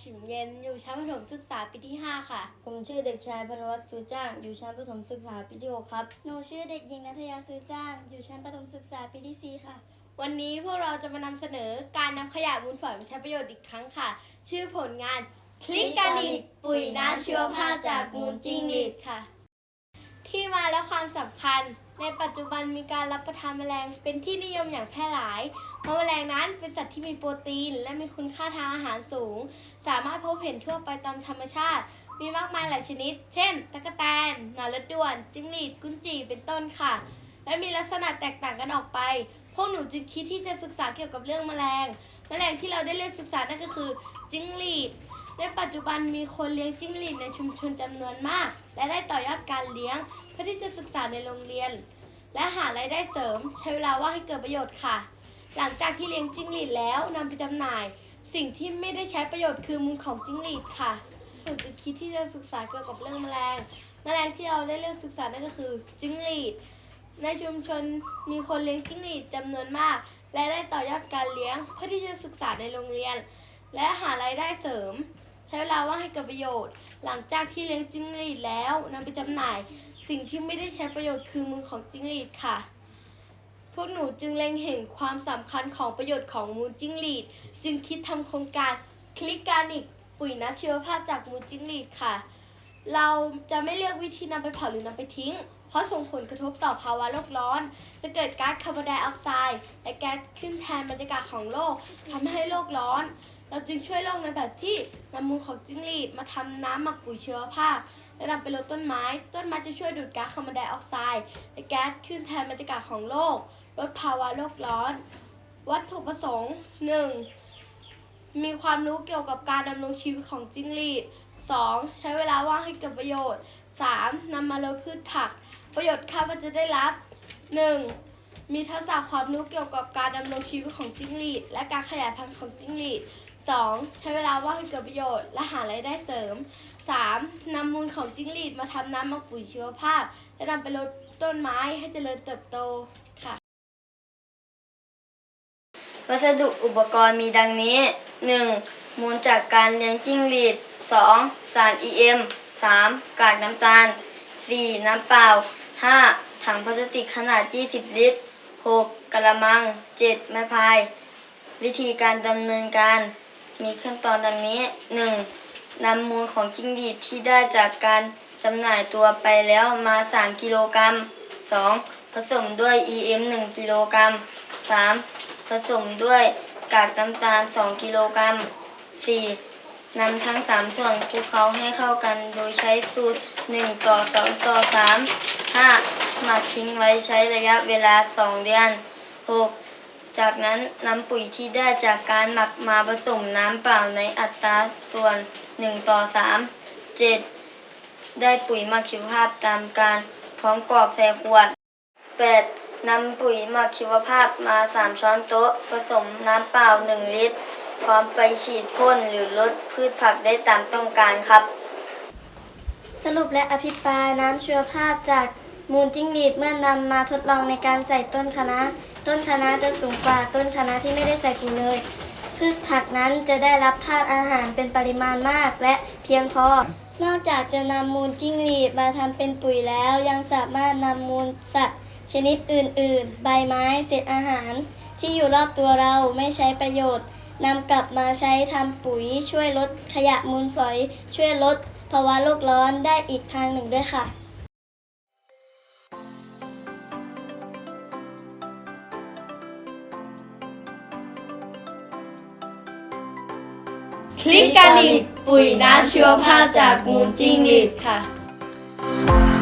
ฉิมเย็นอยู่ชั้นประถมศึกษาปีที่ 5 ค่ะ ผมชื่อเด็กชายพนวัตซื้อจ้าง อยู่ชั้นประถมศึกษาปีที่หกครับ หนูชื่อเด็กหญิงนัทยาซื้อจ้าง อยู่ชั้นประถมศึกษาปีที่ 4 ค่ะ วันนี้พวกเราจะมานำเสนอการนำขยะมูลฝอยมาใช้ประโยชน์อีกครั้งค่ะ ชื่อผลงานคลิกกานิกปุ๋ยน้ำชีวภาพจากมูลจิ้งหรีดค่ะ ที่มาและความสำคัญ ในปัจจุบันมีการรับประทานแมลงเป็นที่นิยมอย่างแพร่หลาย เพราะแมลงนั้นเป็นสัตว์ที่มีโปรตีน และมีคุณค่าทางอาหารสูง สามารถพบเห็นทั่วไปตามธรรมชาติ มีมากมายหลายชนิด เช่น ตะกแตน หนอนละด้วน จิ้งหรีด กุนจีเป็นต้นค่ะ และมีลักษณะแตกต่างกันออกไป พวกหนูจึงคิดที่จะศึกษาเกี่ยวกับเรื่องแมลง แมลงที่เราได้เลือกศึกษานั่นก็คือ จิ้งหรีด ในปัจจุบันมีคนเลี้ยงจิ้งหรีดในชุมชนจำนวนมาก และได้ต่อยอดการเลี้ยง เพื่อที่จะศึกษาในโรงเรียน และหารายได้เสริม ใช้เวลาว่างให้เกิดประโยชน์ค่ะ หลังจากที่เลี้ยงจิ้งหรีดแล้วนำไปจำหน่าย สิ่งที่ไม่ได้ใช้ประโยชน์คือมูลของจิ้งหรีดค่ะหนูจะคิดที่จะศึกษาเกี่ยวกับเรื่องแมลง แมลงที่เราได้เลือกศึกษานั่นก็คือจิ้งหรีดในชุมชนมีคนเลี้ยงจิ้งหรีดจำนวนมาก และได้ต่อยอดการเลี้ยงเพื่อที่จะศึกษาในโรงเรียน และหารายได้เสริม ใช้เวลาว่างให้เกิดประโยชน์ หลังจากที่เลี้ยงจิ้งหรีดแล้วนำไปจำหน่าย สิ่งที่ไม่ได้ใช้ประโยชน์คือมือของจิ้งหรีดค่ะ พวกหนูจึงเล็งเห็นความสำคัญของประโยชน์ของมูลจิ้งหรีด จึงคิดทำโครงการคลิกการิกปุ๋ยน้ำชีวภาพจากมูลจิ้งหรีดค่ะ เราจะไม่เลือกวิธีนำไปเผาหรือนำไปทิ้ง เพราะส่งผลกระทบต่อภาวะโลกร้อน จะเกิดก๊าซคาร์บอนไดออกไซด์และแก๊สขึ้นแทนบรรยากาศของโลกทำให้โลกร้อน เราจึงช่วยโลกในแบบที่นำมูลของจิ้งหรีดมาทำน้ำหมักปุ๋ยชีวภาพและนำไปลดต้นไม้ ต้นไม้จะช่วยดูดก๊าซคาร์บอนไดออกไซด์และแก๊สขึ้นแทนบรรยากาศของโลก ลดภาวะโลกร้อน วัตถุประสงค์ 1. มีความรู้เกี่ยวกับการดำรงชีวิตของจิ้งหรีด 2. ใช้เวลาว่างให้เกิดประโยชน์ 3. นำมาลดพืชผัก ประโยชน์คาดว่าจะได้รับ 1. มีทักษะความรู้เกี่ยวกับการดำรงชีวิตของจิ้งหรีด และการขยายพันธุ์ของจิ้งหรีด 2. ใช้เวลาว่างให้เกิดประโยชน์ และหารายได้เสริม 3. นำมูลของจิ้งหรีดมาทำน้ำหมักปุ๋ยชีวภาพ และนำไปลดต้นไม้ให้เจริญเติบโตค่ะ วัสดุอุปกรณ์มีดังนี้ 1. มูลจากการเลี้ยงจิ้งหรีด 2. สาร EM 3. กากน้ำตาล 4. น้ำเปล่า 5. ถังพลาสติกขนาด 20 ลิตร 6. กระมัง 7. ไม้พาย วิธีการดำเนินการ มีขั้นตอนดังนี้ 1. นำมูลของจิ้งหรีดที่ได้จากการจำหน่ายตัวไปแล้วมา 3 กิโลกรัม 2. ผสมด้วย EM 1 กิโลกรัม 3. ผสมด้วยกากน้ำตาล 2 กิโลกรัม 4. นำทั้ง 3 ส่วนคลุกเคล้าให้เข้ากันโดยใช้สูตร 1 ต่อ 2 ต่อ 3 5. หมักทิ้งไว้ใช้ระยะเวลา 2 เดือน 6. จากนั้นนำปุ๋ยที่ได้จากการหมักมาผสมน้ำเปล่าในอัตราส่วน 1 ต่อ 3 7. ได้ปุ๋ยหมักชีวภาพตามการพร้อมกรอกใส่ขวด 8. นำปุ๋ยหมักชีวภาพมา 3 ช้อนโต๊ะ ผสมน้ำเปล่า 1 ลิตร พร้อมไปฉีดพ่นหรือลดพืชผักได้ตามต้องการครับ สรุปและอภิปรายน้ำชีวภาพจากมูลจิ้งหรีดเมื่อนำมาทดลองในการใส่ต้นคะน้า ต้นคะน้าจะสูงกว่าต้นคะน้าที่ไม่ได้ใส่ปุ๋ยเลยพืชผักนั้นจะได้รับธาตุอาหารเป็นปริมาณมากและเพียงพอ นอกจากจะนำมูลจิ้งหรีดมาทำเป็นปุ๋ยแล้วยังสามารถนำมูลสัตว์ ชนิดอื่น ๆ ใบไม้เศษอาหาร ที่อยู่รอบตัวเราไม่ใช้ประโยชน์นำกลับมาใช้ทำปุ๋ยช่วยลดขยะมูลฝอย ช่วยลดภาวะโลกร้อนได้อีกทางหนึ่งด้วยค่ะ ลิกการิกปุ๋ยน้ำชีวภาพจากมูลจิ้งหรีดค่ะ